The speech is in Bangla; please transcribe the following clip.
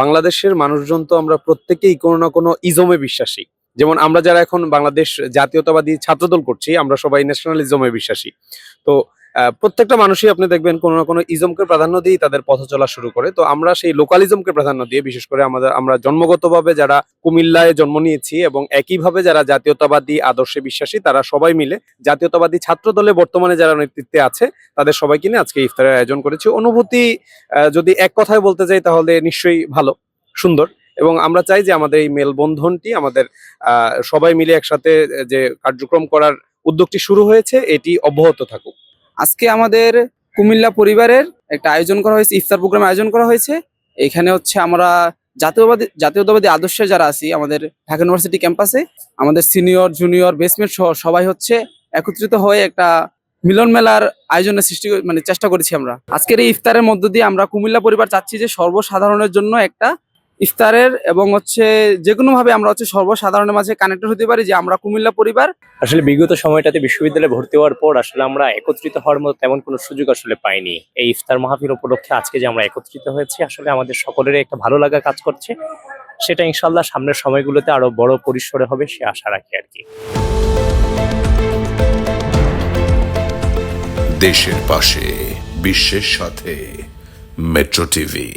বাংলাদেশের মানুষজন তো আমরা প্রত্যেকেই কোনো না কোনো ইজমে বিশ্বাসী। যেমন আমরা যারা এখন বাংলাদেশ জাতীয়তাবাদী ছাত্রদল করছি, আমরা সবাই ন্যাশনালিজমে বিশ্বাসী। তো প্রত্যেকটা মানুষই আপনি দেখবেন কোনো না কোনো ইজমকে প্রাধান্য দিয়েই তাদের পথ চলা শুরু করে। তো আমরা সেই লোকালিজমকে প্রাধান্য দিয়ে, বিশেষ করে আমাদের, আমরা জন্মগতভাবে যারা কুমিল্লায় জন্ম নিয়েছি এবং একইভাবে যারা জাতীয়তাবাদী, আদর্শে বিশ্বাসী, তারা সবাই মিলে জাতীয়তাবাদী ছাত্র দলে বর্তমানে যারা নেতৃত্বে আছে, তাদের সবাইকে নিয়ে আজকে ইফতারের আয়োজন করেছি। অনুভূতি যদি এক কথায় বলতে যাই তাহলে নিশ্চয়ই ভালো, সুন্দর এবং আমরা চাই যে আমাদের এই মেলবন্ধনটি, আমাদের সবাই মিলে একসাথে যে কার্যক্রম করার উদ্যোগটি শুরু হয়েছে, এটি অব্যাহত থাকুক। আজকে আমাদের কুমিল্লা পরিবারের একটা আয়োজন করা হয়েছে, ইফতার প্রোগ্রাম আয়োজন করা হয়েছে। এখানে হচ্ছে আমরা জাতীয়বাদী, জাতীয়তাবাদী আদর্শে যারা আছি, আমাদের ঢাকা ইউনিভার্সিটি ক্যাম্পাসে আমাদের সিনিয়র জুনিয়র বেসমেন্ট সহ সবাই হচ্ছে একত্রিত হয়ে একটা মিলন মেলার আয়োজনের সৃষ্টি মানে চেষ্টা করেছি আমরা। আজকের এই ইফতারের মধ্য দিয়ে আমরা কুমিল্লা পরিবার চাচ্ছি যে সর্বসাধারণের জন্য একটা ইফতারের এবং হচ্ছে যে কোনো ভাবে আমরা হচ্ছে সর্বসাধারণের মাঝে কানেক্টেড হতে পারি যে আমরা কুমিল্লা পরিবার। আসলে বিগত সময়টাতে বিশ্ববিদ্যালয়ে ভর্তি হওয়ার পর আসলে আমরা একত্রিত হওয়ার মতো তেমন কোনো সুযোগ আসলে পাইনি। এই ইফতার মাহফিল উপলক্ষে আজকে যে আমরা একত্রিত হয়েছি আসলে আমাদের সকলের একটা ভালো লাগা কাজ করছে। সেটা ইনশাল্লাহ সামনের সময়গুলোতে আরও বড় পরিসরে হবে সে আশা রাখি আর কি। দেশের পাশে বিশ্বের সাথে মেট্রো টিভি